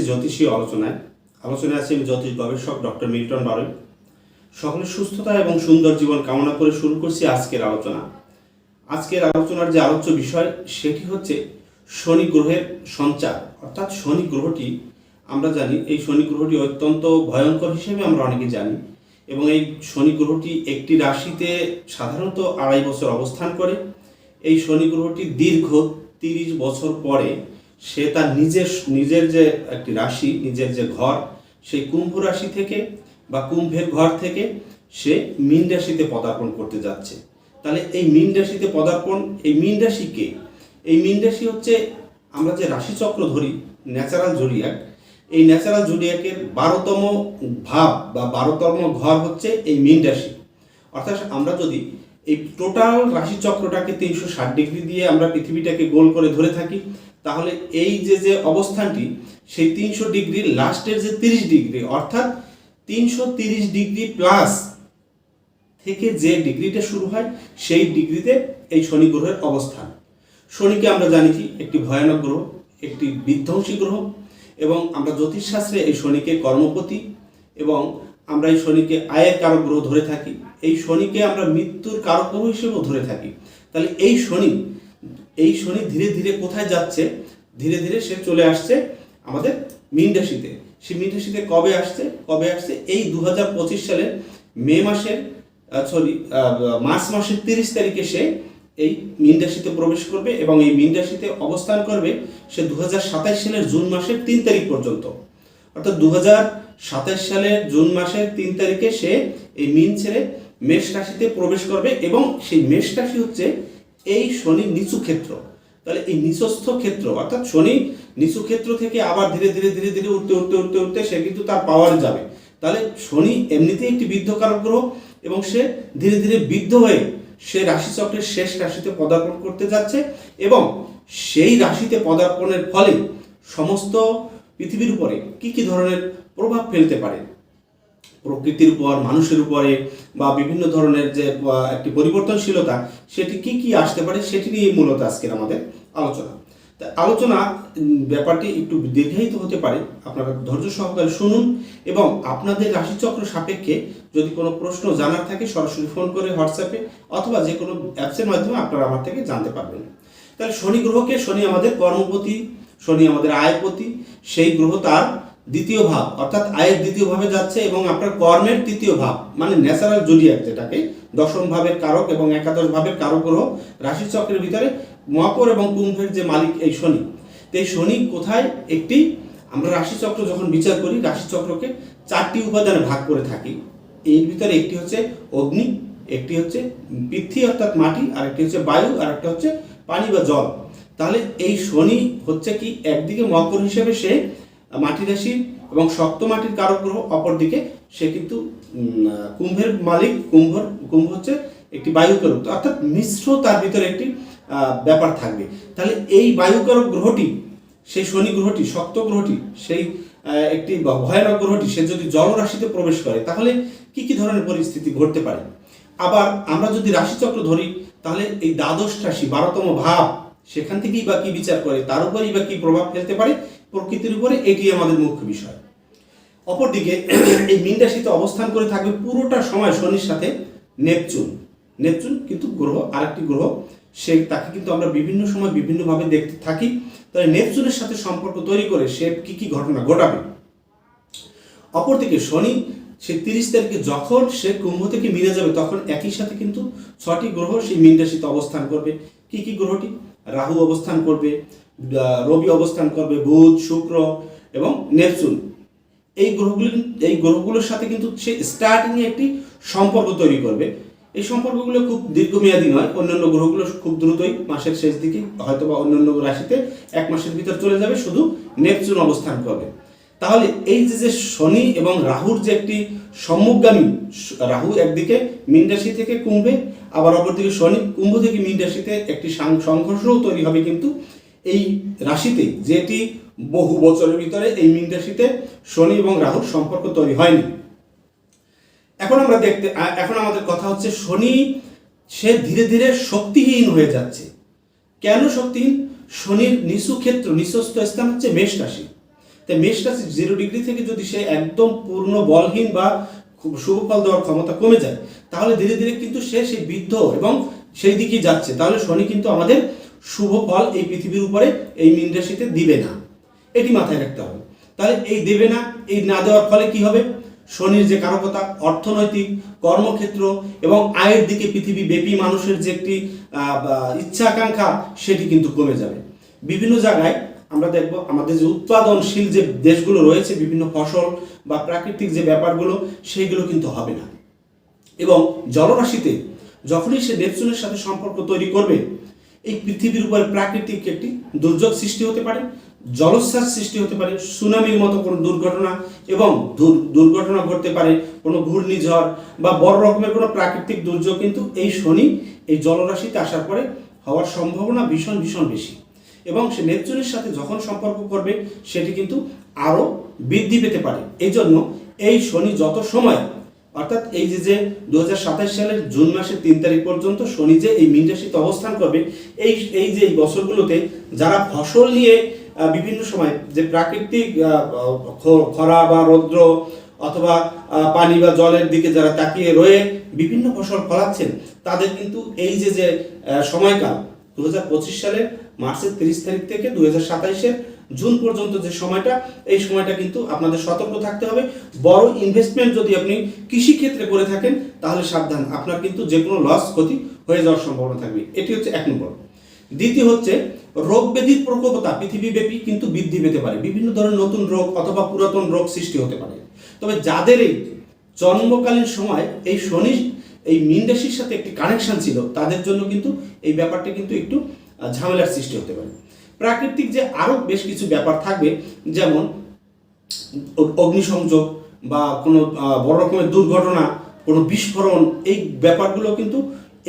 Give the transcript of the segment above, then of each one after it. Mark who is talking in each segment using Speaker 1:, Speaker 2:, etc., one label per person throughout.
Speaker 1: জানাচ্ছি জ্যোতিষী আলোচনায়। আলোচনায় আছি আমি জ্যোতিষ গবেষক ডক্টর মিল্টন বারই। সকলের সুস্থতা এবং সুন্দর জীবন কামনা করে শুরু করছি আজকের আলোচনা। আজকের আলোচনার যে আলোচ্য বিষয়, সেটি হচ্ছে শনি গ্রহের সঞ্চার। অর্থাৎ শনি গ্রহটি, আমরা জানি, এই শনি গ্রহটি অত্যন্ত ভয়ঙ্কর হিসেবে আমরা অনেকে জানি এবং এই শনি গ্রহটি একটি রাশিতে সাধারণত আড়াই বছর অবস্থান করে। এই শনি গ্রহটি দীর্ঘ তিরিশ বছর পরে সে তার নিজের নিজের যে একটি রাশি, নিজের যে ঘর, সেই কুম্ভ রাশি থেকে বা কুম্ভের ঘর থেকে সে মীন রাশিতে পদার্পণ করতে যাচ্ছে। তাহলে এই মীন রাশিতে পদার্পণ, এই মীন রাশিকে এই মীন রাশি হচ্ছে আমরা যে রাশিচক্র ধরি ন্যাচারাল জুডিয়াক এই ন্যাচারাল জুডিয়াকের বারোতম ভাব বা বারোতম ঘর হচ্ছে এই মীন রাশি। অর্থাৎ আমরা যদি এই টোটাল রাশিচক্রটাকে তিনশো ষাট ডিগ্রি দিয়ে আমরা পৃথিবীটাকে গোল করে ধরে থাকি, তাহলে এই যে যে অবস্থানটি, সেই তিনশো ডিগ্রির লাস্টের যে তিরিশ ডিগ্রি, অর্থাৎ তিনশো তিরিশ ডিগ্রি প্লাস থেকে যে ডিগ্রিটা শুরু হয়, সেই ডিগ্রিতে এই শনি গ্রহের অবস্থান। শনিকে আমরা জানি কি? একটি ভয়ানক গ্রহ, একটি বিধ্বংসী গ্রহ, এবং আমরা জ্যোতিষশাস্ত্রে এই শনিকে কর্মপতি এবং আমরা এই শনিকে আয়ের কারক গ্রহ ধরে থাকি, এই শনিকে আমরা মৃত্যুর কারক গ্রহ হিসেবেও ধরে থাকি। তাহলে এই শনি এই শনি ধীরে ধীরে কোথায় যাচ্ছে? ধীরে ধীরে সে চলে আসছে আমাদের মীন রাশিতে। সে মীন রাশিতে কবে আসছে? কবে আসছে? এই দু হাজার পঁচিশ সালের মে মাসের সরি মার্চ মাসের তিরিশ তারিখে সে এই মীন রাশিতে প্রবেশ করবে এবং এই মীন রাশিতে অবস্থান করবে সে দু হাজার সাতাশ সালের জুন মাসের তিন তারিখ পর্যন্ত। অর্থাৎ দু হাজার সালের জুন মাসের তিন তারিখে সে এই মিন ছেড়ে মেষ রাশিতে প্রবেশ করবে এবং সেই মেষ রাশি হচ্ছে এই শনি নিচু ক্ষেত্র। তাহলে এই নিচস্থ ক্ষেত্র, অর্থাৎ শনি নিচু ক্ষেত্র থেকে আবার ধীরে ধীরে ধীরে ধীরে উঠতে উঠতে উঠতে উঠতে সে কিন্তু তার পাওয়ারে যাবে। তাহলে শনি এমনিতেই একটি বৃদ্ধকারক গ্রহ এবং সে ধীরে ধীরে বৃদ্ধ হয়ে সে রাশিচক্রের শেষ রাশিতে পদার্পণ করতে যাচ্ছে এবং সেই রাশিতে পদার্পণের ফলে সমস্ত পৃথিবীর উপরে কি কি ধরনের প্রভাব ফেলতে পারে? প্রকৃতির উপর, মানুষের উপরে, বা বিভিন্ন ধরনের যে একটি পরিবর্তনশীলতা, সেটি কি কি আসতে পারে সেটি নিয়ে মূলত আজকের আমাদের আলোচনা। আলোচনা ব্যাপারটি একটু দীর্ঘায়িত হতে পারে। আপনারা ধৈর্য সহকারে শুনুন এবং আপনাদের রাশিচক্র সাপেক্ষে যদি কোনো প্রশ্ন জানার থাকে, সরাসরি ফোন করে হোয়াটসঅ্যাপে অথবা যে কোনো অ্যাপসের মাধ্যমে আপনারা আমার থেকে জানতে পারবেন। তাহলে শনি গ্রহকে, শনি আমাদের কর্মপতি শনি আমাদের আয়পতি সেই গ্রহ তার দ্বিতীয় ভাব, অর্থাৎ আয়ের দ্বিতীয় ভাবে যাচ্ছে এবং আপনার কর্মের তৃতীয় ভাব মানে ন্যাচারাল জুডিয়াক যেটাকে, দশম ভাবের কারক এবং একাদশ ভাবের কারক গ্রহ রাশিচক্রের ভিতরে মকর এবং কুম্ভের যে মালিক এই শনি। তো এই শনি কোথায়? একটি, আমরা রাশিচক্র যখন বিচার করি রাশিচক্রকে চারটি উপাদানে ভাগ করে থাকি। এর ভিতরে একটি হচ্ছে অগ্নি, একটি হচ্ছে পৃথ্বী অর্থাৎ মাটি আর একটি হচ্ছে বায়ু আর একটা হচ্ছে পানি বা জল। তাহলে এই শনি হচ্ছে কি একদিকে মকর হিসেবে সে মাটি রাশি এবং শক্ত মাটির কারক গ্রহ, অপরদিকে সে কিন্তু কুম্ভের মালিক কুম্ভ কুম্ভ হচ্ছে একটি বায়ুকারক অর্থাৎ মিশ্র তার ভিতরে একটি ব্যাপার থাকবে। তাহলে এই বায়ুকারক গ্রহটি, সেই শনি গ্রহটি শক্ত গ্রহটি, সেই একটি ভয়ানক গ্রহটি, সে যদি জলরাশিতে প্রবেশ করে, তাহলে কি কি ধরনের পরিস্থিতি ঘটতে পারে? আবার আমরা যদি রাশিচক্র ধরি, তাহলে এই দ্বাদশ রাশি, বারোতম ভাব সেখান থেকেই বা কি বিচার করে, তার উপরেই বা কি প্রভাব ফেলতে পারে, প্রকৃতির উপরে এটি আমাদের মুখ্য বিষয়। অপরদিকে, এই মীন রাশিতে অবস্থান করে থাকবে পুরোটা সময় শনির সাথে নেপচুন। নেপচুন কিন্তু গ্রহ, আরেকটি গ্রহ, সে তাকে কিন্তু আমরা বিভিন্ন সময় বিভিন্নভাবে দেখতে থাকি। তাই নেপচুনের সাথে সম্পর্ক তৈরি করে সে কি কি ঘটনা ঘটাবে? অপরদিকে শনি, সে তিরিশ তারিখে যখন সে কুম্ভ থেকে মিলে যাবে, তখন একই সাথে কিন্তু ছটি গ্রহ সেই মীন রাশিতে অবস্থান করবে। কি কি গ্রহটি? রাহু অবস্থান করবে রবি অবস্থান করবে, বুধ, শুক্র এবং নেপচুন। এই গ্রহগুলি, এই গ্রহগুলোর সাথে কিন্তু সে স্টার্টিংয়ে একটি সম্পর্ক তৈরি করবে। এই সম্পর্কগুলো খুব দীর্ঘমেয়াদী নয়, অন্যান্য গ্রহগুলো খুব দ্রুতই মাসের শেষ দিকে হয়তো বা অন্যান্য রাশিতে এক মাসের ভিতর চলে যাবে, শুধু নেপচুন অবস্থান করবে। তাহলে এই যে যে শনি এবং রাহুর যে একটি সম্মুখগামী, রাহু একদিকে মীন রাশি থেকে কুম্ভে, আবার অপরদিকে শনি কুম্ভ থেকে মীন রাশিতে একটি সংঘর্ষও তৈরি হবে কিন্তু এই রাশিতে, যেটি বহু বছরের ভিতরে এই মীন রাশিতে শনি এবং রাহুর সম্পর্ক তৈরি হয়নি। এখন আমরা দেখতে এখন আমাদের কথা হচ্ছে শনি, সে ধীরে ধীরে শক্তিহীন হয়ে যাচ্ছে। কেন শক্তিহীন? শনির নিচু ক্ষেত্র, নিচস্থ স্থান হচ্ছে মেষ রাশি। তাই মেষ রাশি জিরো ডিগ্রি থেকে যদি সে একদম পূর্ণ বলহীন বা খুব শুভ ফল দেওয়ার ক্ষমতা কমে যায়, তাহলে ধীরে ধীরে কিন্তু সে সেই বৃদ্ধ এবং সেই দিকে যাচ্ছে। তাহলে শনি কিন্তু আমাদের শুভ ফল এই পৃথিবীর উপরে, এই মীন রাশিতে দিবে না। এটি মাথায় রাখতে হবে। তাহলে এই দেবে না, এই না দেওয়ার ফলে কি হবে? শনির যে কারকতা, অর্থনৈতিক, কর্মক্ষেত্র এবং আয়ের দিকে পৃথিবী ব্যাপী মানুষের যে একটি ইচ্ছা আকাঙ্ক্ষা সেটি কিন্তু কমে যাবে। বিভিন্ন জায়গায় আমরা দেখব আমাদের যে উৎপাদনশীল যে দেশগুলো রয়েছে, বিভিন্ন ফসল বা প্রাকৃতিক যে ব্যাপারগুলো, সেইগুলো কিন্তু হবে না। এবং জলরাশিতে যখনই সে নেপচুনের সাথে সম্পর্ক তৈরি করবে, এই পৃথিবীর উপরে প্রাকৃতিক একটি দুর্যোগ সৃষ্টি হতে পারে, জলোচ্ছ্বাস সৃষ্টি হতে পারে, সুনামির মতো কোনো দুর্ঘটনা এবং দুর্ঘটনা ঘটতে পারে, কোনো ঘূর্ণিঝড় বা বড় রকমের কোনো প্রাকৃতিক দুর্যোগ, কিন্তু এই শনি এই জলরাশিতে আসার পরে হওয়ার সম্ভাবনা ভীষণ ভীষণ বেশি। এবং সে নেপচুনের সাথে যখন সম্পর্ক করবে, সেটি কিন্তু আরও বৃদ্ধি পেতে পারে। এই জন্য এই শনি যত সময়, অর্থাৎ এই যে যে দুহাজার সাতাশ সালের জুন মাসের তিন তারিখ পর্যন্ত শনি যে এই মীন রাশিতে অবস্থান করবে, এই এই যে এই বছরগুলোতে যারা ফসল নিয়ে বিভিন্ন সময় যে প্রাকৃতিক খরা বা রৌদ্র অথবা পানি বা জলের দিকে যারা তাকিয়ে রয়ে বিভিন্ন ফসল ফলাচ্ছেন, তাদের কিন্তু এই যে যে সময়কাল দু হাজার পঁচিশ সালের মার্চের তিরিশ তারিখ থেকে দু হাজার জুন পর্যন্ত যে সময়টা, এই সময়টা কিন্তু আপনাদের সতর্ক থাকতে হবে। বড় ইনভেস্টমেন্ট যদি আপনি কৃষি ক্ষেত্রে করে থাকেন, তাহলে সাবধান, আপনার কিন্তু যে কোনো লস ক্ষতি হয়ে যাওয়ার সম্ভাবনা থাকবে। এটি হচ্ছে এক নম্বর। দ্বিতীয় হচ্ছে, রোগ ব্যাধির প্রকোপতা পৃথিবীব্যাপী কিন্তু বৃদ্ধি পেতে পারে। বিভিন্ন ধরনের নতুন রোগ অথবা পুরাতন রোগ সৃষ্টি হতে পারে। তবে যাদের এই জন্মকালীন সময়, এই শনি, এই মীন রাশির সাথে একটি কানেকশন ছিল, তাদের জন্য কিন্তু এই ব্যাপারটা কিন্তু একটু ঝামেলার সৃষ্টি হতে পারে। প্রাকৃতিক যে আরও বেশ কিছু ব্যাপার থাকবে, যেমন অগ্নিসংযোগ বা কোনো বড় রকমের দুর্ঘটনা, কোনো বিস্ফোরণ, এই ব্যাপারগুলো কিন্তু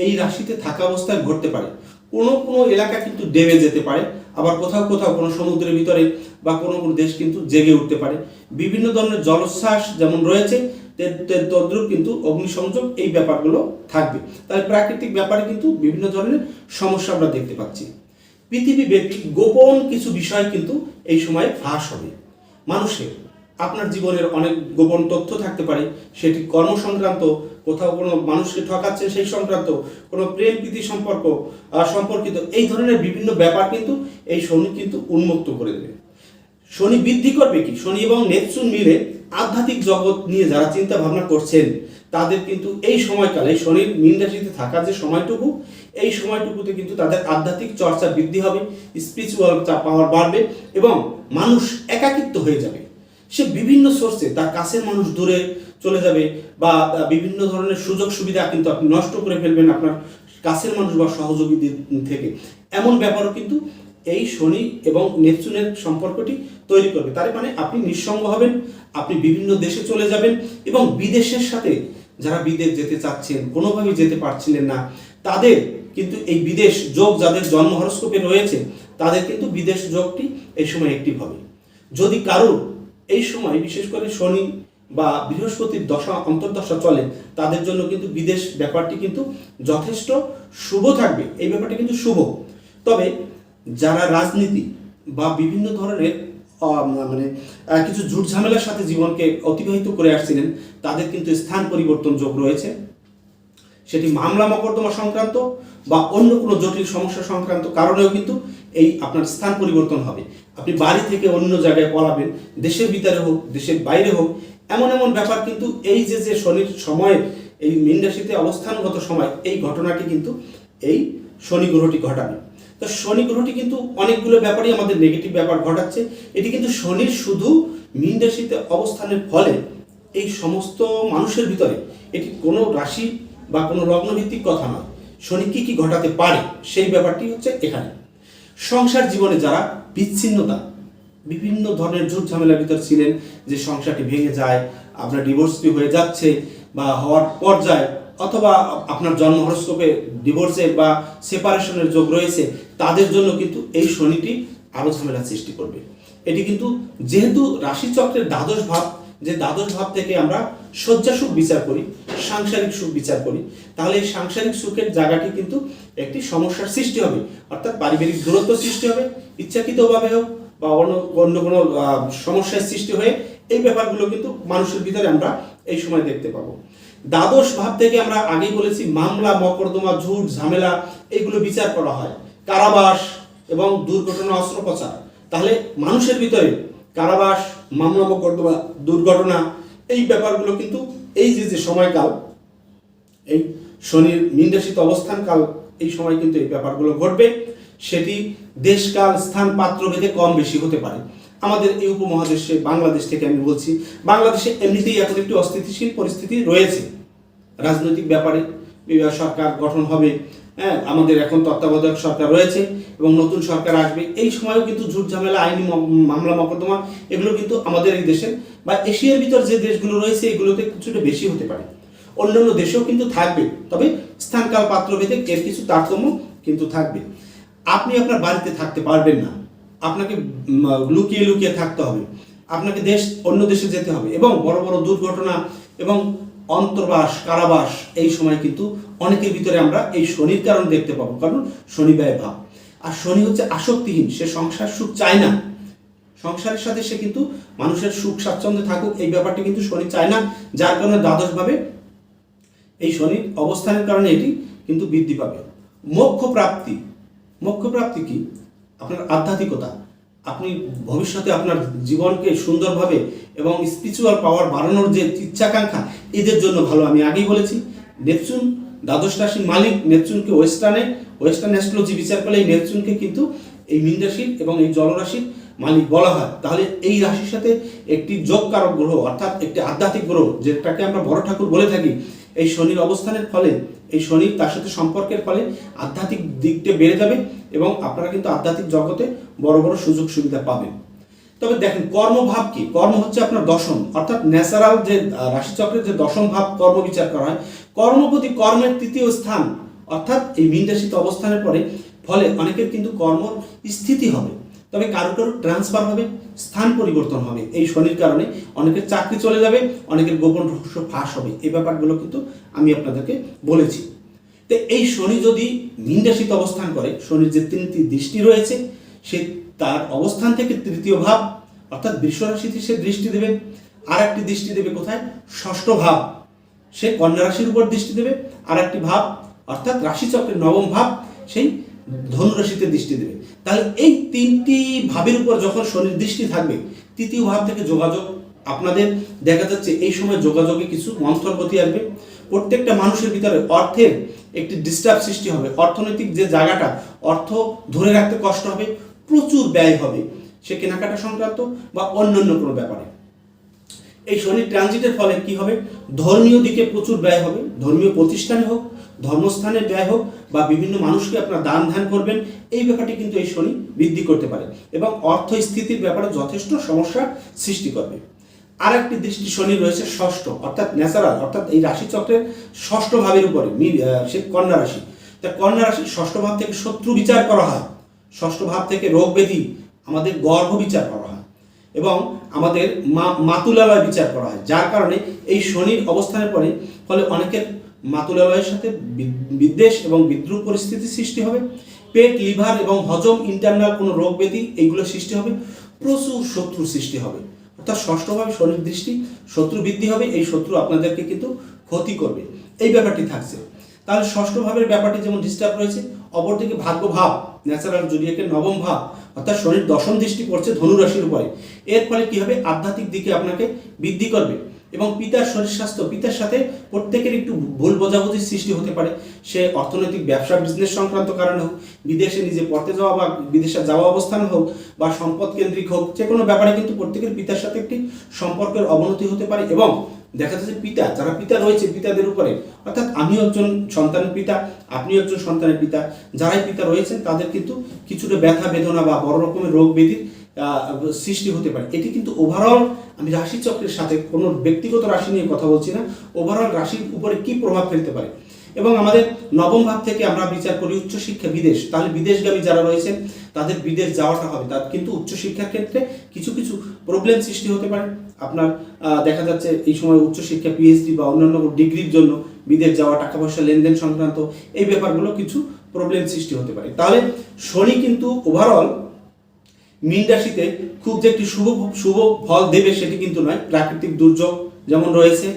Speaker 1: এই রাশিতে থাকা অবস্থায় ঘটতে পারে। কোনো কোনো এলাকা কিন্তু ডেবে যেতে পারে, আবার কোথাও কোথাও কোনো সমুদ্রের ভিতরে বা কোনো কোনো দেশ কিন্তু জেগে উঠতে পারে। বিভিন্ন ধরনের জলোচ্ছ্বাস যেমন রয়েছে তদ্রূপ কিন্তু অগ্নিসংযোগ এই ব্যাপারগুলো থাকবে। তাহলে প্রাকৃতিক ব্যাপারে কিন্তু বিভিন্ন ধরনের সমস্যা আমরা দেখতে পাচ্ছি। পৃথিবীব্যাপী গোপন কিছু বিষয় কিন্তু এই সময়ে ফাঁস হবে। মানুষের, আপনার জীবনের অনেক গোপন তথ্য থাকতে পারে, সেটি কর্ম সংক্রান্ত কোথাও কোনো মানুষকে ঠকাচ্ছেন সেই সংক্রান্ত, কোনো প্রেম প্রীতি সম্পর্ক সম্পর্কিত এই ধরনের বিভিন্ন ব্যাপার কিন্তু এই শনি কিন্তু উন্মুক্ত করে দেবে। শনি বৃদ্ধি করবে কি? শনি এবং নেপচুন মিলে আধ্যাত্মিক জগৎ নিয়ে যারা চিন্তা ভাবনা করছেন, তাদের কিন্তু এই সময়কালে শনির মীন রাশিতে থাকার যে সময়টুকু, এই সময়টুকুতে কিন্তু তাদের আধ্যাত্মিক চর্চা বৃদ্ধি হবে স্পিরিচুয়াল পাওয়ার বাড়বে এবং মানুষ একাকিত্ব হয়ে যাবে। সে বিভিন্ন সোর্সে তার কাছের মানুষ দূরে চলে যাবে বা বিভিন্ন ধরনের সুযোগ সুবিধা কিন্তু আপনি নষ্ট করে ফেলবেন আপনার কাছের মানুষ বা সহযোগীদের থেকে। এমন ব্যাপারও কিন্তু এই শনি এবং নেপচুনের সম্পর্কটি তৈরি করবে। তার মানে আপনি নিঃসঙ্গ হবেন, আপনি বিভিন্ন দেশে চলে যাবেন এবং বিদেশের সাথে যারা বিদেশ যেতে চাচ্ছেন, কোনোভাবেই যেতে পারছিলেন না, তাদের কিন্তু এই বিদেশ যোগ যাদের জন্ম হরস্কোপে রয়েছে, তাদের কিন্তু বিদেশ যোগটি এই সময় একটি হবে। যদি কারোর এই সময়, বিশেষ করে শনি বা বৃহস্পতির দশা, অন্তর্দশা চলে, তাদের জন্য কিন্তু বিদেশ ব্যাপারটি কিন্তু যথেষ্ট শুভ থাকবে। এই ব্যাপারটি কিন্তু শুভ। তবে যারা রাজনীতি বা বিভিন্ন ধরনের মানে কিছু ঝুট ঝামেলার সাথে জীবনকে অতিবাহিত করে আসছিলেন, তাদের কিন্তু স্থান পরিবর্তন যোগ রয়েছে। সেটি মামলা মকদ্দমা সংক্রান্ত বা অন্য কোনো জটিল সমস্যা সংক্রান্ত কারণেও কিন্তু এই আপনার স্থান পরিবর্তন হবে। আপনি বাড়ি থেকে অন্য জায়গায় পলাবেন, দেশের ভিতরে হোক, দেশের বাইরে হোক, এমন এমন ব্যাপার কিন্তু এই যে যে শনির সময়, এই মীন রাশিতে অবস্থানগত সময়, এই ঘটনাটি কিন্তু এই শনি গ্রহটি ঘটাবে। তো শনি গ্রহটি কিন্তু অনেকগুলো ব্যাপারই আমাদের নেগেটিভ ব্যাপার ঘটাচ্ছে। এটি কিন্তু শনির শুধু মীন রাশিতে অবস্থানের ফলে এই সমস্ত মানুষের ভিতরে এটি কোনো রাশি বা কোনো লগ্নভিত্তিক কথা নয়। শনি কি কি ঘটাতে পারে সেই ব্যাপারটি হচ্ছে এখানে। সংসার জীবনে যারা বিচ্ছিন্নতা, বিভিন্ন ধরনের ঝুট ঝামেলার ভিতর ছিলেন, যে সংসারটি ভেঙে যায়, আপনার ডিভোর্সটি হয়ে যাচ্ছে বা হওয়ার পর্যায়ে অথবা আপনার জন্ম হরস্কোপে ডিভোর্সের বা সেপারেশনের যোগ রয়েছে তাদের জন্য কিন্তু এই শনিটি আরও ঝামেলা সৃষ্টি করবে। এটি কিন্তু যেহেতু রাশিচক্রের দ্বাদশ ভাব, যে দ্বাদশ ভাব থেকে আমরা শয্যা সুখ বিচার করি, সাংসারিক সুখ বিচার করি, তাহলে এই সাংসারিক সুখের জায়গাটি কিন্তু একটি সমস্যার সৃষ্টি হবে। অর্থাৎ পারিবারিক দূরত্ব সৃষ্টি হবে, ইচ্ছাকৃতভাবে হোক বা অন্য অন্য কোনো সমস্যার সৃষ্টি হয়ে এই ব্যাপারগুলো কিন্তু মানুষের ভিতরে আমরা এই সময় দেখতে পাবো। দ্বাদশ ভাব থেকে আমরা আগেই বলেছি, মামলা, মকদ্দমা, ঝুট, ঝামেলা, এইগুলো বিচার করা হয়। কারাবাস এবং দুর্ঘটনা অস্ত্রোপচার। তাহলে মানুষের ভিতরে কারাবাস, মামলা মকদ্দমা, দুর্ঘটনা, এই ব্যাপারগুলো কিন্তু এই যে যে সময়কাল, এই শনির মিন্ডাসিত অবস্থানকাল, এই সময় কিন্তু এই ব্যাপারগুলো ঘটবে। সেটি দেশকাল স্থান পাত্র ভেদে কম বেশি হতে পারে। আমাদের এই উপমহাদেশে, বাংলাদেশ থেকে আমি বলছি, বাংলাদেশে এমনিতেই এখন একটি অস্থিতিশীল পরিস্থিতি রয়েছে। রাজনৈতিক ব্যাপারে সরকার গঠন হবে হ্যাঁ আমাদের এখন তত্ত্বাবধায়ক সরকার রয়েছে এবং নতুন সরকার আসবে। এই সময়ও কিন্তু ঝুট ঝামেলা, আইনি মামলা, মকদ্দমা, এগুলো কিন্তু আমাদের এই দেশে বা এশিয়ার ভিতর যে দেশগুলো রয়েছে, এগুলোতে কিছুটা বেশি হতে পারে। অন্যান্য দেশেও কিন্তু থাকবে, তবে স্থানকাল পাত্র ভেদে এর কিছু তারতম্য কিন্তু থাকবে। আপনি আপনার বাড়িতে থাকতে পারবেন না। আপনাকে লুকিয়ে লুকিয়ে থাকতে হবে। আপনাকে দেশ, অন্য দেশে যেতে হবে এবং বড় বড় দুর্ঘটনা এবং অন্তর্বাস, কারাবাস এই সময় কিন্তু অনেকের ভিতরে আমরা এই শনির কারণ দেখতে পাবো, কারণ শনি ব্যয় ভাব। আর শনি হচ্ছে আসক্তিহীন, সে সংসার সুখ চায় না। সংসারের সাথে সে কিন্তু মানুষের সুখ, স্বাচ্ছন্দ্যে থাকুক, এই ব্যাপারটি কিন্তু শনি চায় না। যার কারণে দ্বাদশভাবে এই শনির অবস্থানের কারণে এটি কিন্তু বৃদ্ধি পাবে। মোক্ষ প্রাপ্তি মোক্ষ প্রাপ্তি কি? আপনার আধ্যাত্মিকতা। আপনি ভবিষ্যতে আপনার জীবনকে সুন্দরভাবে এবং স্পিরিচুয়াল পাওয়ার বাড়ানোর যে ইচ্ছাকাঙ্ক্ষা, এদের জন্য ভালো। আমি আগেই বলেছি, নেপচুন দ্বাদশ রাশির মালিক নেপচুনকে ওয়েস্টার্নে, ওয়েস্টার্ন অ্যাস্ট্রোলজি বিচার করলে এই নেপচুনকে কিন্তু এই মীন রাশির এবং এই জলরাশির মালিক বলা হয়। তাহলে এই রাশির সাথে একটি যোগকারক গ্রহ, অর্থাৎ একটি আধ্যাত্মিক গ্রহ, যেটাকে আমরা বড় ঠাকুর বলে থাকি, এই শনির অবস্থানের ফলে, এই শনি তার সাথে সম্পর্কের ফলে আধ্যাত্মিক দিকটা বেড়ে যাবে এবং আপনারা কিন্তু আধ্যাত্মিক জগতে বড় বড় সুযোগ সুবিধা পাবেন। তবে দেখেন, কর্মভাব কি? কর্ম হচ্ছে আপনার দশম, অর্থাৎ ন্যাচারাল যে রাশিচক্রের যে দশম ভাব, কর্ম বিচার করা হয় কর্মপতি কর্মের তৃতীয় স্থান। অর্থাৎ এই মীন রাশিতে অবস্থানের পরে ফলে অনেকের কিন্তু কর্ম স্থিতি হবে। তবে কারও কারও ট্রান্সফার হবে, স্থান পরিবর্তন হবে। এই শনির কারণে অনেকের চাকরি চলে যাবে, অনেকের গোপন রহস্য ফাঁস হবে। এই ব্যাপারগুলো কিন্তু আমি আপনাদেরকে বলেছি। তো এই শনি যদি মীন রাশিতে অবস্থান করে, শনির যে তিনটি দৃষ্টি রয়েছে, সে তার অবস্থান থেকে তৃতীয় ভাব, অর্থাৎ বৃষ রাশিতে সে দৃষ্টি দেবে। আর একটি দৃষ্টি দেবে কোথায়? ষষ্ঠ ভাব। সে কন্যা রাশির উপর দৃষ্টি দেবে আর একটি ভাব, অর্থাৎ রাশিচক্রের নবম ভাব, সেই ধনুরাশিতে দৃষ্টি দেবে। তাহলে এই তিনটি ভাবের উপর যখন শনির দৃষ্টি থাকবে, তৃতীয় ভাব থেকে যোগাযোগ আপনাদের দেখা যাচ্ছে এই সময় যোগাযোগে কিছু মন্থর গতি আসবে। প্রত্যেকটা মানুষের ভিতরে অর্থের একটি ডিস্টার্ব সৃষ্টি হবে। অর্থনৈতিক যে জায়গাটা, অর্থ ধরে রাখতে কষ্ট হবে, প্রচুর ব্যয় হবে। সে কেনাকাটা সংক্রান্ত বা অন্যান্য কোনো ব্যাপারে। এই শনি ট্রানজিটের ফলে কি হবে? ধর্মীয় দিকে প্রচুর ব্যয় হবে। ধর্মীয় প্রতিষ্ঠানে হোক, ধর্মস্থানে ব্যয় হোক, বা বিভিন্ন মানুষকে আপনার দান ধ্যান করবেন, এই ব্যাপারটি কিন্তু এই শনি বৃদ্ধি করতে পারে এবং অর্থ স্থিতির ব্যাপারে যথেষ্ট সমস্যার সৃষ্টি করবে। আর একটি দৃষ্টি শনি রয়েছে ষষ্ঠ, অর্থাৎ ন্যাচারাল, অর্থাৎ এই রাশিচক্রের ষষ্ঠ ভাবের উপরে সে কন্যা রাশি। তা কন্যা রাশির ষষ্ঠ ভাব থেকে শত্রু বিচার করা হয়। ষষ্ঠ ভাব থেকে রোগ ব্যাধি, আমাদের গর্ভ বিচার করা হয়। এবং আমাদের মাতুলালয় বিচার করা হয়, যার কারণে এই শনির অবস্থানের পরে, ফলে অনেকের মাতুলালয়ের সাথে বিদ্বেষ এবং বিদ্রুপ পরিস্থিতি সৃষ্টি হবে, পেট, লিভার এবং হজম ইন্টারনাল কোনো রোগ ব্যাধি এইগুলো সৃষ্টি হবে, প্রচুর শত্রু সৃষ্টি হবে। অর্থাৎ ষষ্ঠভাবে শনির দৃষ্টি শত্রু বৃদ্ধি হবে, এই শত্রু আপনাদেরকে কিন্তু ক্ষতি করবে। এই ব্যাপারটি থাকছে। তাহলে ষষ্ঠ ভাবের ব্যাপারটি যেমন ডিস্টার্ব রয়েছে, অপরদিকে ভাগ্য ভাব ন্যাচারাল জুডিয়াকের নবম ভাব, অর্থাৎ শনির দশম দৃষ্টি পড়ছে ধনু রাশির উপরে, এর ফলে কি হবে? আধ্যাত্মিক দিকে আপনাকে বৃদ্ধি করবে এবং পিতার শরীর স্বাস্থ্য, পিতার সাথে প্রত্যেকের একটু ভুল বোঝাবুঝির সৃষ্টি হতে পারে। সে অর্থনৈতিক ব্যবসা বিজনেস সংক্রান্ত কারণে হোক, বিদেশে নিজে পড়তে যাওয়া বা বিদেশে যাওয়া অবস্থান হোক বা সম্পদ কেন্দ্রিক হোক যে কোনো ব্যাপারে কিন্তু প্রত্যেকের পিতার সাথে একটি সম্পর্কের অবনতি হতে পারে এবং দেখা যাচ্ছে পিতা, যারা পিতা রয়েছে পিতাদের উপরে, অর্থাৎ আমিও একজন সন্তানের পিতা আপনি একজন সন্তানের পিতা, যারাই পিতা রয়েছেন তাদের কিন্তু কিছুটা ব্যথা বেদনা বা বড় রকমের রোগ ব্যাধির সৃষ্টি হতে পারে। এটি কিন্তু ওভারঅল আমি রাশি চক্রের সাথে কোনো ব্যক্তিগত রাশি নিয়ে কথা বলছি না ওভারঅল রাশির উপরে কি প্রভাব ফেলতে পারে? এবং আমাদের নবম ভাব থেকে আমরা বিচার করি উচ্চশিক্ষা বিদেশ। তাহলে বিদেশগামী যারা রয়েছেন, তাদের বিদেশ যাওয়াটা হবে। তার কিন্তু উচ্চশিক্ষার ক্ষেত্রে কিছু কিছু প্রবলেম সৃষ্টি হতে পারে। আপনার দেখা যাচ্ছে এই সময় উচ্চশিক্ষা পিএইচডি বা অন্যান্য ডিগ্রির জন্য বিদেশ যাওয়া, টাকা পয়সা, লেনদেন সংক্রান্ত এই ব্যাপারগুলো কিছু প্রবলেম সৃষ্টি হতে পারে। তাহলে শনি কিন্তু ওভারঅল মীন রাশিতে খুব যে একটি শুভ শুভ ফল দেবে সেটি কিন্তু নয়। প্রাকৃতিক দুর্যোগ যেমন রয়েছে,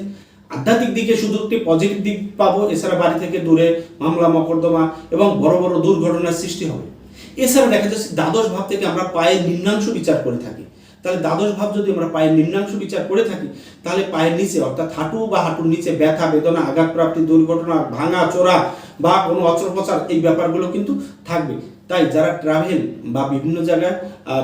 Speaker 1: আধ্যাত্মিক দিকে শুধু একটি পজিটিভ দিক পাবো, এছাড়া বাড়ি থেকে দূরে মামলা, মকদ্দমা এবং বড় বড় দুর্ঘটনার সৃষ্টি হবে। এছাড়া দেখা যাচ্ছে দ্বাদশ ভাব থেকে আমরা পায়ের নিম্নাংশ বিচার করে থাকি। তাহলে দ্বাদশ ভাব যদি আমরা পায়ের নিম্নাংশ বিচার করে থাকি, তাহলে পায়ের নিচে, অর্থাৎ হাঁটু বা হাঁটুর নিচে ব্যথা, বেদনা আঘাতপ্রাপ্তি দুর্ঘটনা, ভাঙা, চোরা বা কোনো অচরপচার এই ব্যাপারগুলো কিন্তু থাকবে। তাই যারা ট্রাভেল বা বিভিন্ন জায়গায়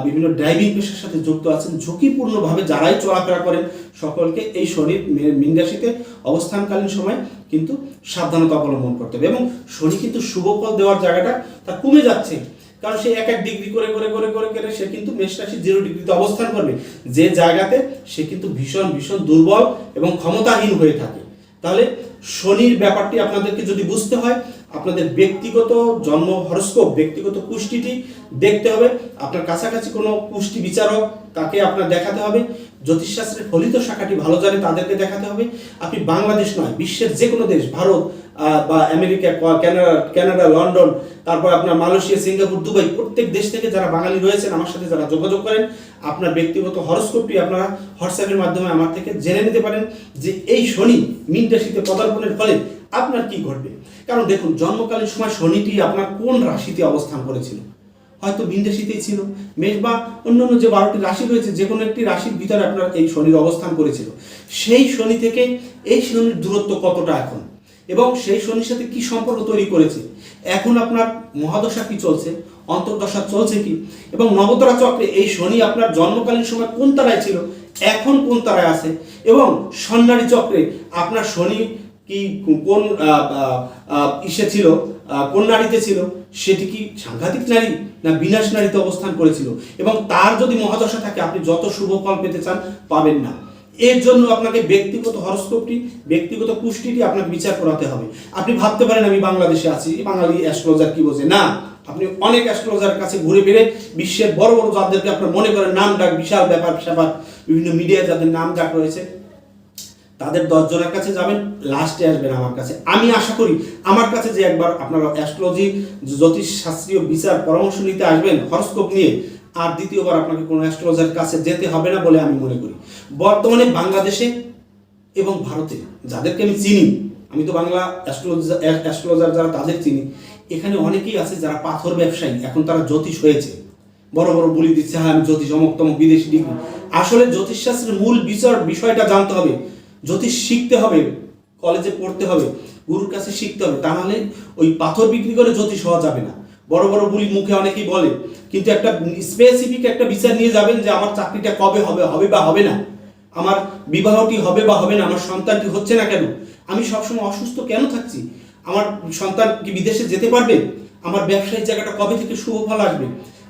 Speaker 1: বিভিন্ন ড্রাইভিং পেশার সাথে যুক্ত আছেন, ঝুঁকিপূর্ণভাবে যারাই চলাফেরা করেন, সকলকে এই শনির মে- মীন রাশিতে অবস্থানকালীন সময় কিন্তু সাবধানতা অবলম্বন করতে হবে। এবং শনি কিন্তু শুভ ফল দেওয়ার জায়গাটা তা কমে যাচ্ছে। কারণ সে এক এক ডিগ্রি করে করে করে করে করে সে কিন্তু মেষ রাশি জিরো ডিগ্রিতে অবস্থান করবে। যে জায়গাতে সে কিন্তু ভীষণ ভীষণ দুর্বল এবং ক্ষমতাহীন হয়ে থাকে। তাহলে শনির ব্যাপারটি আপনাদেরকে যদি বুঝতে হয়, আপনাদের ব্যক্তিগত জন্ম হরস্কোপ, ব্যক্তিগত পুষ্টিটি দেখতে হবে। আপনার কাছাকাছি কোনো পুষ্টি বিচারক, তাকে আপনার দেখাতে হবে। জ্যোতিষশাস্ত্রের ফলিত শাখাটি ভালো জানে তাদেরকে দেখাতে হবে। আপনি বাংলাদেশ নয়, বিশ্বের যে কোনো দেশ, ভারত বা আমেরিকা, ক- কানাডা কানাডা লন্ডন, তারপর আপনার মালয়েশিয়া, সিঙ্গাপুর, দুবাই, প্রত্যেক দেশ থেকে যারা বাঙালি রয়েছেন, আমার সাথে যারা যোগাযোগ করেন, আপনার ব্যক্তিগত হরস্কোপটি আপনারা হোয়াটসঅ্যাপের মাধ্যমে আমার থেকে জেনে নিতে পারেন যে এই শনি মিন রাশিতে পদার্পণের ফলে আপনার কি ঘটবে। কারণ দেখুন, জন্মকালীন সময় শনিটি আপনার কোন রাশিতে অবস্থান করেছিল? হয়তো রাশিতেই ছিল। মেষ বা অন্যান্য যে বারোটি রাশি রয়েছে যে কোনো একটি রাশির ভিতরে আপনার এই শনির অবস্থান করেছিল। সেই শনি থেকে এই শনির দূরত্ব কতটা এখন? এবং সেই শনির সাথে কি সম্পর্ক তৈরি করেছে? এখন আপনার মহাদশা কি চলছে? অন্তর্দশা চলছে কি? এবং নবতরা চক্রে এই শনি আপনার জন্মকালীন সময় কোন তারায় ছিল? এখন কোন তারায় আছে? এবং সন্ন্যারী চক্রে আপনার শনি কি কোন ইসে ছিল? আহ, কোন নারীতে ছিল? সেটি কি সাংঘাতিক নারী না বিনাশ নারীতে অবস্থান করেছিল? এবং তার যদি মহাদশা থাকে আপনি যত শুভ ফল পেতে চান পাবেন না। এর জন্য আপনাকে ব্যক্তিগত হরস্কোপটি ব্যক্তিগত পুষ্টিটি আপনাকে বিচার করাতে হবে। আপনি ভাবতে পারেন আমি বাংলাদেশে আছি বাঙালি অ্যাস্ট্রোলজার কি বোঝে? না। আপনি অনেক অ্যাস্ট্রোলজার কাছে ঘুরে ফিরে বিশ্বের বড় বড় যাদেরকে আপনার মনে করেন নাম ডাক বিশাল ব্যাপার স্যাপার বিভিন্ন মিডিয়ায় যাদের নাম ডাক রয়েছে তাদের দশ জনের কাছে যাবেন লাস্টে আসবেন আমার কাছে। আমি আশা করি আমার কাছে যে একবার আপনারা অ্যাস্ট্রোলজি জ্যোতিষ শাস্ত্রীয় বিচার, পরামর্শ নিতে আসবেন হরস্কোপ নিয়ে, আর দ্বিতীয়বার আপনাকে কোনো অ্যাস্ট্রোলজার কাছে যেতে হবে না বলে আমি মনে করি। বর্তমানে বাংলাদেশে এবং ভারতে, যাদেরকে আমি চিনি, আমি তো বাংলা অ্যাস্ট্রোলজার অ্যাস্ট্রোলজার যারা তাদের চিনি, এখানে অনেকেই আছে যারা পাথর ব্যবসায়ী, এখন তারা জ্যোতিষ হয়েছে। বড় বড় বলি দিচ্ছে হ্যাঁ আমি জ্যোতিষ, অমুক তমুক বিদেশি ডিগ্রি। আসলে জ্যোতিষশাস্ত্রের মূল বিচার বিষয়টা জানতে হবে। জ্যোতিষ শিখতে হবে, কলেজে পড়তে হবে, গুরুর কাছে শিখতে হবে। তাহলে ওই পাথর বিক্রি করে জ্যোতিষ হওয়া যাবে না। বড় বড় বুলি মুখে অনেকেই বলে, কিন্তু একটা স্পেসিফিক একটা বিচার নিয়ে যাবেন যে আমার চাকরিটা কবে হবে হবে বা হবে না। আমার বিবাহটি হবে বা হবে না, আমার সন্তানটি হচ্ছে না কেন? আমি সবসময় অসুস্থ কেন থাকছি? আমার সন্তান কি বিদেশে যেতে পারবে? আমার ব্যবসায়িক জায়গাটা কবে থেকে শুভ ফল আসবে?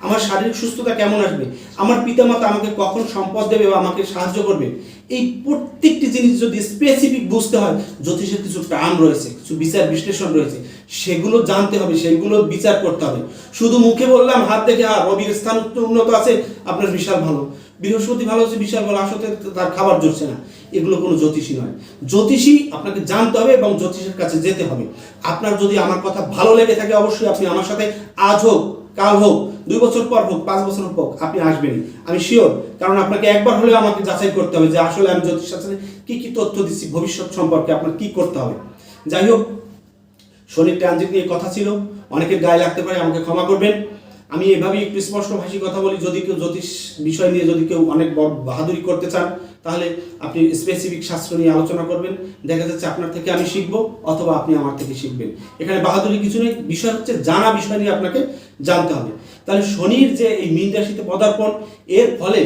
Speaker 1: আমার শারীরিক সুস্থতা কেমন আসবে? আমার পিতামাতা আমাকে কখন সম্পদ দেবে বা আমাকে সাহায্য করবে? এই প্রত্যেকটি জিনিস যদি স্পেসিফিক বুঝতে হয়, জ্যোতিষের কিছু টার্ম রয়েছে, কিছু বিচার বিশ্লেষণ রয়েছে, সেগুলো জানতে হবে, সেগুলো বিচার করতে হবে। শুধু মুখে বললাম, হাত দেখে আর রবির স্থান উন্নত আছে, আপনার বিশাল ভালো। বৃহস্পতি ভালো আছে, বিশাল ভালো, আসলে তার খাবার জুটছে না। এগুলো কোনো জ্যোতিষী নয়। জ্যোতিষী আপনাকে জানতে হবে এবং জ্যোতিষের কাছে যেতে হবে। আপনার যদি আমার কথা ভালো লেগে থাকে, অবশ্যই আপনি আমার সাথে আজ হোক কাল হোক, দুই বছর পর হোক, পাঁচ বছর হোক, আপনি আসবেনই। আমি শিওর কারণ আপনাকে একবার হলেও আমাকে যাচাই করতে হবে যে আসলে আমি জ্যোতিষ শাস্ত্রে কি কি তথ্য দিচ্ছি, ভবিষ্যৎ সম্পর্কে আপনার কি করতে হবে। যাই হোক শনির ট্রানজিট নিয়ে কথা ছিল, অনেকের গায়ে লাগতে পারে, আমাকে ক্ষমা করবেন। আমি এভাবেই একটু স্পষ্ট ভাষী কথা বলি, যদি কেউ জ্যোতিষ বিষয় নিয়ে যদি কেউ অনেক বড় বাহাদুরি করতে চান তাহলে আপনি স্পেসিফিক শাস্ত্র নিয়ে আলোচনা করবেন। দেখা যাচ্ছে আপনার থেকে আমি শিখব অথবা আপনি আমার থেকে শিখবেন। এখানে বাহাদুরি কিছু নেই, বিষয় হচ্ছে জানা বিষয় নিয়ে আপনাকে জানতে হবে। তাহলে শনির যে এই মীন রাশিতে পদার্পণ, এর ফলে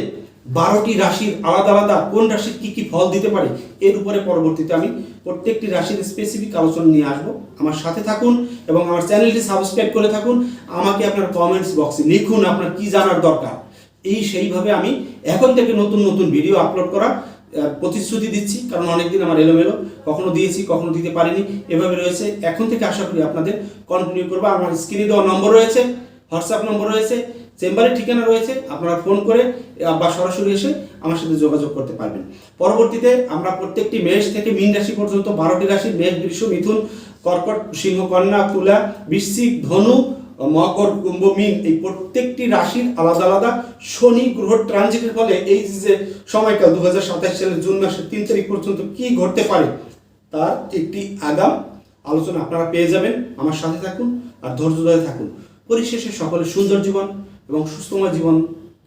Speaker 1: বারোটি রাশির আলাদা আলাদা কোন রাশির কি কি ফল দিতে পারে, এর উপরে পরবর্তীতে আমি প্রত্যেকটি রাশির স্পেসিফিক আলোচনা নিয়ে আসব। আমার সাথে থাকুন এবং আমার চ্যানেলটি সাবস্ক্রাইব করে থাকুন। আমাকে আপনার কমেন্টস বক্সে লিখুন আপনার কি জানার দরকার। এই সেইভাবে আমি এখন থেকে নতুন নতুন ভিডিও আপলোড করা প্রতিশ্রুতি দিচ্ছি, কারণ অনেকদিন আমার এলোমেলো, কখনো দিয়েছি, কখনো দিতে পারিনি, এভাবে রয়েছে। এখন থেকে আশা করি আপনাদের কন্টিনিউ করব। আমার স্ক্রিনে দেওয়া নম্বর রয়েছে হোয়াটসঅ্যাপ নম্বর রয়েছে চেম্বারের ঠিকানা রয়েছে, আপনারা ফোন করে বা সরাসরি এসে আমার সাথে যোগাযোগ করতে পারবেন। পরবর্তীতে আমরা প্রত্যেকটি মেষ থেকে মীন রাশি পর্যন্ত বারোটি রাশি মেষ, বৃষ, মিথুন, কর্কট, সিংহ, কন্যা, তুলা, বৃশ্চিক, ধনু মকর কুম্ভ মীন এই প্রত্যেকটি রাশির আলাদা আলাদা শনি গ্রহ ট্রানজিটের ফলে এই যে সময়কাল দু হাজার সাতাশ সালের জুন মাসের তিন তারিখ পর্যন্ত কি ঘটতে পারে, তার একটি আগাম আলোচনা আপনারা পেয়ে যাবেন। আমার সাথে থাকুন আর ধৈর্য ধরে থাকুন। পরিশেষে সকলের সুন্দর জীবন এবং সুস্থময় জীবন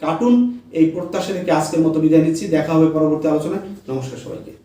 Speaker 1: কাটুন। এই প্রত্যাশা রেখে আজকের মতো বিদায় নিচ্ছি। দেখা হবে পরবর্তী আলোচনায়। নমস্কার সবাইকে।